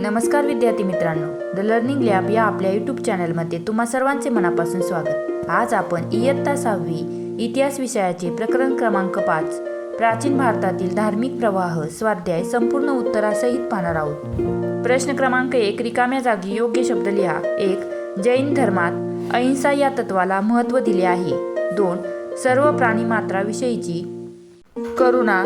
नमस्कार विद्यार्थी मित्रांनो. द लर्निंग लॅब या आपल्या यूट्यूब चॅनलमध्ये तुम्हा सर्वांचे मनापासून स्वागत. आज आपण इयत्ता सहावी इतिहास विषयाचे प्रकरण क्रमांक पाच प्राचीन भारतातील धार्मिक प्रवाह स्वाध्याय संपूर्ण उत्तरासहित पाहणार आहोत. प्रश्न क्रमांक एक रिकाम्या जागी योग्य शब्द लिहा. एक जैन धर्मात अहिंसा या तत्वाला महत्त्व दिले आहे. दोन सर्व प्राणी मात्राविषयीची करुणा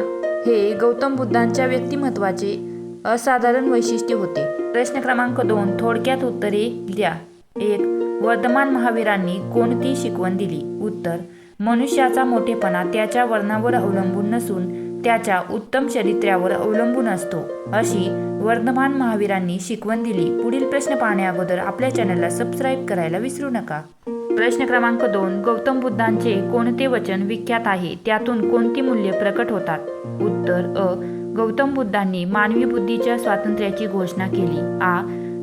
हे गौतम बुद्धांच्या व्यक्तिमत्वाचे असाधारण वैशिष्ट्य होते. प्रश्न क्रमांक दोन थोडक्यात उत्तरे द्या. एक वर्धमान महावीरांनी कोणती शिकवण दिली? उत्तर मनुष्याचा मोठेपणा त्याच्या वर्णावर अवलंबून नसून त्याच्या उत्तम चरित्र्यावर अवलंबून असतो. अशी वर्धमान महावीरांनी शिकवण दिली. पुढील प्रश्न पाहण्याअगोदर आपल्या चॅनलला सबस्क्राईब करायला विसरू नका. प्रश्न क्रमांक दोन गौतम बुद्धांचे कोणते वचन विख्यात आहे? त्यातून कोणती मूल्ये प्रकट होतात? उत्तर अ गौतम बुद्धांनी मानवी बुद्धीच्या स्वातंत्र्याची घोषणा केली. आ.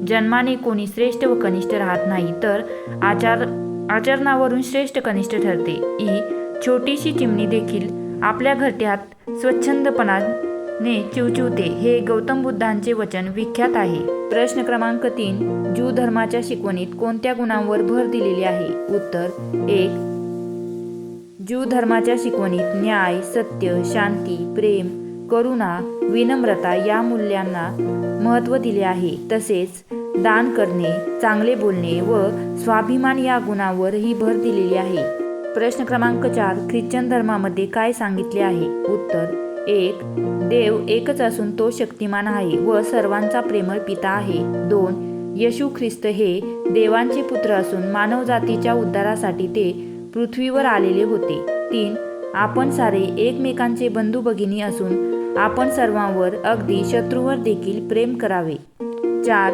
जन्माने कोणी श्रेष्ठ व कनिष्ठ राहत नाही तर आचार आचरणावरून श्रेष्ठ कनिष्ठ ठरते. ई. छोटीशी चिमणी देखील आपल्या घरट्यात स्वच्छंदपणाने चिवचिवते हे गौतम बुद्धांचे वचन विख्यात आहे. प्रश्न क्रमांक तीन ज्यू धर्माच्या शिकवणीत कोणत्या गुणांवर भर दिलेली आहे? उत्तर एक. ज्यू धर्माच्या शिकवणीत न्याय सत्य शांती प्रेम करुणा विनम्रता या मूल्यांना महत्त्व दिले आहे. तसेच दान करणे चांगले बोलणे व स्वाभिमान या गुणावरही भर दिलेली आहे. प्रश्न क्रमांक चार ख्रिश्चन धर्मामध्ये काय सांगितले आहे? उत्तर एक देव एकच असून तो शक्तिमान आहे व सर्वांचा प्रेमळ पिता आहे. दोन येशू ख्रिस्त हे देवांचे पुत्र असून मानवजातीच्या उद्धारासाठी ते पृथ्वीवर आलेले होते. तीन आपण सारे एकमेकांचे बंधू भगिनी असून आपण सर्वांवर अगदी शत्रूवर देखील प्रेम करावे. चार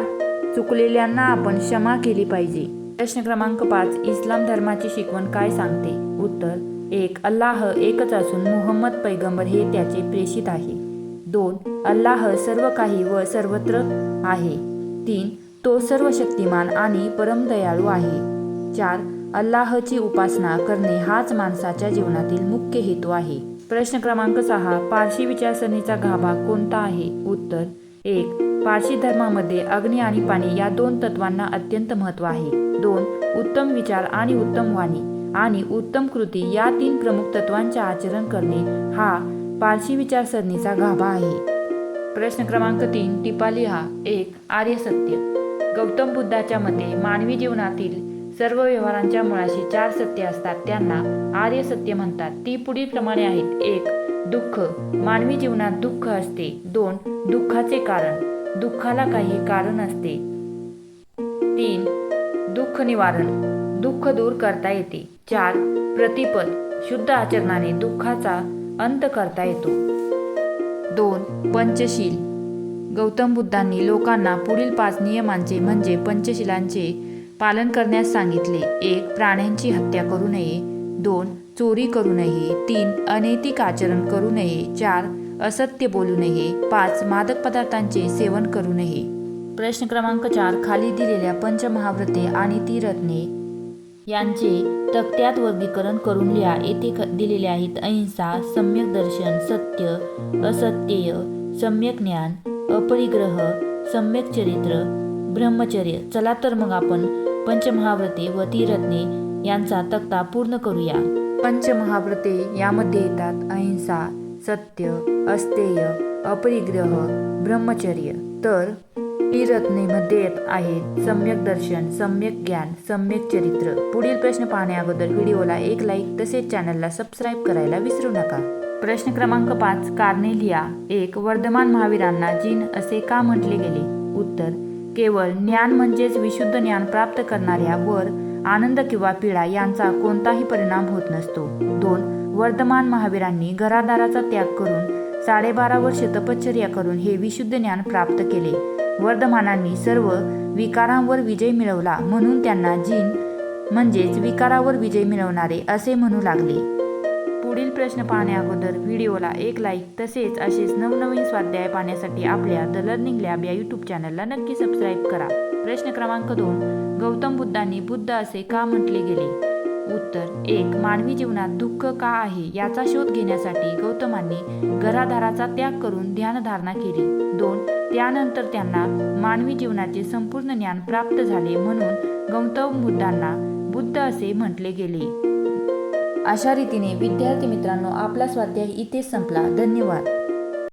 चुकलेल्यांना आपण क्षमा केली पाहिजे. प्रश्न क्रमांक पाच इस्लाम धर्माची शिकवण काय सांगते? उत्तर एक अल्लाह एकच असून मोहम्मद पैगंबर हे त्याचे प्रेषित आहे. दोन अल्लाह सर्व काही व सर्वत्र आहे. तीन तो सर्व शक्तिमान आणि परमदयाळू आहे. चार अल्लाहची उपासना करणे हाच माणसाच्या जीवनातील मुख्य हेतू आहे. प्रश्न क्रमांक सहा पारशी विचारसरणीचा गाभा कोणता आहे? उत्तर एक पारशी धर्मामध्ये अग्नी आणि पाणी या दोन तत्वांना अत्यंत महत्त्व आहे. दोन उत्तम विचार आणि उत्तम वाणी आणि उत्तम कृती या तीन प्रमुख तत्वांचे आचरण करणे हा पारशी विचारसरणीचा गाभा आहे. प्रश्न क्रमांक तीन टिपा लिहा एक आर्य सत्य गौतम बुद्धाच्या मते मानवी जीवनातील सर्व व्यवहारांच्या मुळाशी चार सत्य असतात. त्यांना आर्य सत्य म्हणतात. ती पुढील प्रमाणे आहेत. एक दुःख. मानवी जीवनात दुःख असते. दोन दुःखाचे कारण. दुःखाला काही कारण असते तीन दुःख निवारण. दुःख दूर करता येते. चार प्रतिपद. शुद्ध आचरणाने दुःखाचा अंत करता येतो. दोन पंचशील. गौतम बुद्धांनी लोकांना पुढील पाच नियमांचे म्हणजे पंचशिलांचे पालन करण्यास सांगितले. एक प्राण्यांची हत्या करू नये. दोन चोरी करू नये. तीन अनैतिक आचरण करू नये. चार असत्य बोलू नये. पाच मादक पदार्थांचे सेवन करू नये. प्रश्न क्रमांक चार खाली दिलेल्या पंचमहाव्रते आणि ती रत्ने. यांचे तक्त्यात वर्गीकरण करून लिहा. येथे दिलेले आहेत अहिंसा सम्यक दर्शन सत्य असत्यय सम्यक ज्ञान अपरिग्रह सम्यक चरित्र ब्रह्मचर्य. चला तर मग आपण पंचमहाव्रते व ती रत्ने यांचा तक्ता पूर्ण करूया. पंचमहाव्रते यामध्ये येतात अहिंसा सत्य अस्तेय अपरिग्रह ब्रह्मचर्य. तर ती रत्नेमध्ये येत आहेत सम्यक दर्शन सम्यक ज्ञान सम्यक चरित्र. पुढील प्रश्न पाहण्याअगोदर व्हिडिओला एक लाईक तसेच चॅनलला सबस्क्राईब करायला विसरू नका. प्रश्न क्रमांक पाच कार्नेलिया. एक वर्धमान महावीरांना जीन असे का म्हटले गेले? उत्तर केवळ ज्ञान म्हणजेच विशुद्ध ज्ञान प्राप्त करणाऱ्या वर आनंद किंवा पीडा यांचा कोणताही परिणाम होत नसतो. दोन वर्धमान महावीरांनी घरादाराचा त्याग करून साडेबारा वर्ष तपश्चर्या करून हे विशुद्ध ज्ञान प्राप्त केले. वर्धमानांनी सर्व विकारांवर विजय मिळवला म्हणून त्यांना जीन म्हणजेच विकारावर विजय मिळवणारे असे म्हणू लागले. पुढील प्रश्न पाहण्याअगोदर व्हिडिओला एक लाईक तसेच असेच नवनवीन स्वाध्याय पाहण्यासाठी आपल्या द लर्निंग लॅब या यूट्यूब चॅनलला नक्की सबस्क्राईब करा. प्रश्न क्रमांक दोन. गौतम बुद्धांनी बुद्ध असे का म्हटले गेले? उत्तर एक मानवी जीवनात दुःख का आहे याचा शोध घेण्यासाठी गौतमांनी घराधाराचा त्याग करून ध्यानधारणा केली. दोन त्यानंतर त्यांना मानवी जीवनाचे संपूर्ण ज्ञान प्राप्त झाले म्हणून गौतम बुद्धांना बुद्ध असे म्हटले गेले. अशा रीतीने विद्यार्थी मित्रांनो आपला स्वाध्याय इथेच संपला. धन्यवाद.